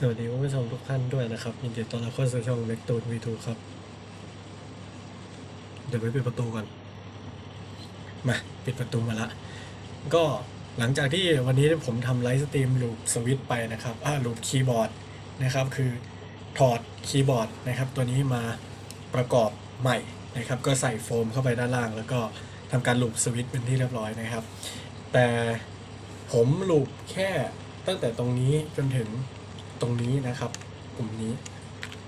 สวัสดีคุณผู้ชมทุกท่านด้วยนะครับ ยินดีต้อนรับเข้าสู่ช่องเล็กตูนวีทูครับ เดี๋ยวไปปิดประตูก่อน มา ปิดประตูมาละ ก็หลังจากที่วันนี้ผมทำไลฟ์สตรีมลูปสวิตไปนะครับอ่าลูปคีย์บอร์ดนะครับ คือถอดคีย์บอร์ดนะครับ ตัวนี้มาประกอบใหม่นะครับ ก็ใส่โฟมเข้าไปด้านล่าง แล้วก็ทำการลูปสวิตเป็นที่เรียบร้อยนะครับ แต่ผมลูปแค่ตั้งแต่ตรงนี้จนถึง ตรงนี้นะครับกลุ่มนี้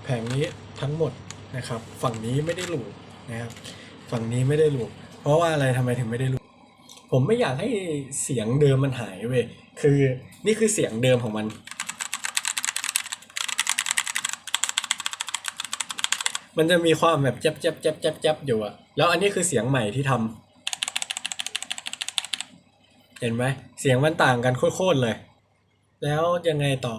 แผงนี้ทั้งหมดนะครับ ฝั่งนี้ไม่ได้ลูปนะครับฝั่งนี้ไม่ได้ลูปเพราะว่าอะไรทำไมถึงไม่ได้ลูปผมไม่อยากให้เสียงเดิมมันหายเว้ยคือนี่คือเสียงเดิมของมัน มันจะมีความแบบจ๊บจ๊บจ๊บจ๊บจ๊บอยู่อะแล้วอันนี้คือเสียงใหม่ที่ทำเห็นไหมเสียงมันต่างกันโคตรเลยแล้วยังไงต่อ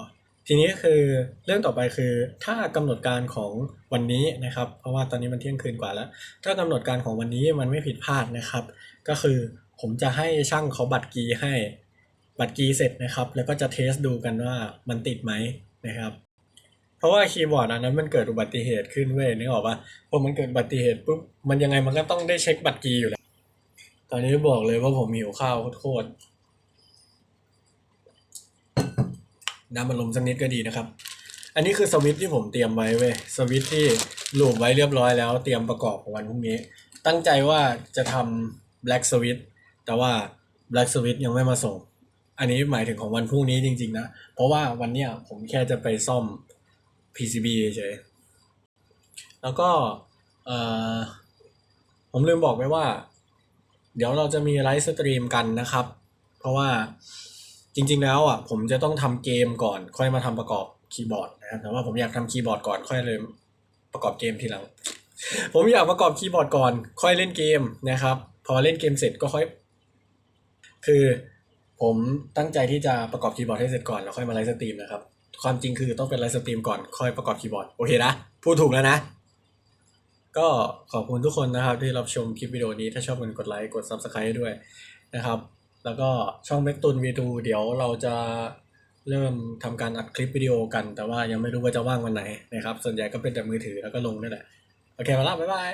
ทีนี้คือเรื่องต่อไปคือถ้ากำหนดการของวันนี้นะครับ เพราะว่าตอนนี้มันเที่ยงคืนกว่าแล้ว ถ้ากำหนดการของวันนี้มันไม่ผิดพลาดนะครับ ก็คือผมจะให้ช่างเขาบัตรกีให้บัตรกีเสร็จนะครับ แล้วก็จะเทสดูกันว่ามันติดไหมนะครับเพราะว่าคีย์บอร์ดอันนั้นมันเกิดอุบัติเหตุขึ้นเว้ยนึกออกปะพอมันเกิดอุบัติเหตุปุ๊บมันยังไงมันก็ต้องได้เช็คบัตรกีอยู่แล้ว ตอนนี้บอกเลยว่าผมหิวข้าวโคตรๆ น้ำมันลมสักนิดก็ดีนะครับ อันนี้คือสวิตช์ที่ผมเตรียมไว้เว้ยสวิตช์ที่ลูบไว้เรียบร้อยแล้ว เตรียมประกอบของวันพรุ่งนี้ ตั้งใจว่าจะทำ black switch แต่ว่า black switch ยังไม่มาส่ง อันนี้หมายถึงของวันพรุ่งนี้จริง ๆ นะ เพราะว่าวันเนี้ยผมแค่จะไปซ่อม PCB เฉยแล้วก็เออผมลืมบอกไปว่า เดี๋ยวเราจะมีไลฟ์สตรีมกันนะครับ เพราะว่า จริง ๆ แล้วอะผมจะต้องทำเกมก่อน ค่อยมาทำประกอบคีย์บอร์ดนะครับแต่ว่าผมอยากทำคีย์บอร์ดก่อนค่อยเลยประกอบเกมทีหลัง ผมอยากประกอบคีย์บอร์ดก่อน ค่อยเล่นเกมนะครับ พอเล่นเกมเสร็จก็ค่อย คือผมตั้งใจที่จะประกอบคีย์บอร์ดให้เสร็จก่อนแล้วค่อยมาไลฟ์สตรีมนะครับ ความจริงคือต้องเป็นไลฟ์สตรีมก่อนค่อยประกอบคีย์บอร์ดโอเคนะพูดถูกแล้วนะ ก็ขอบคุณทุกคนนะครับที่รับชมคลิปวิดีโอนี้ถ้าชอบกดกดไลค์กด Subscribe ให้ด้วยนะครับ แล้วก็ช่องเมกตุนวีดูเดี๋ยวเราจะเริ่มทำการอัดคลิปวิดีโอกัน แต่ว่ายังไม่รู้ว่าจะว่างวันไหนนะครับ ส่วนใหญ่ก็เป็นแต่มือถือแล้วก็ลงนี่แหละ โอเคมาละบ๊ายบาย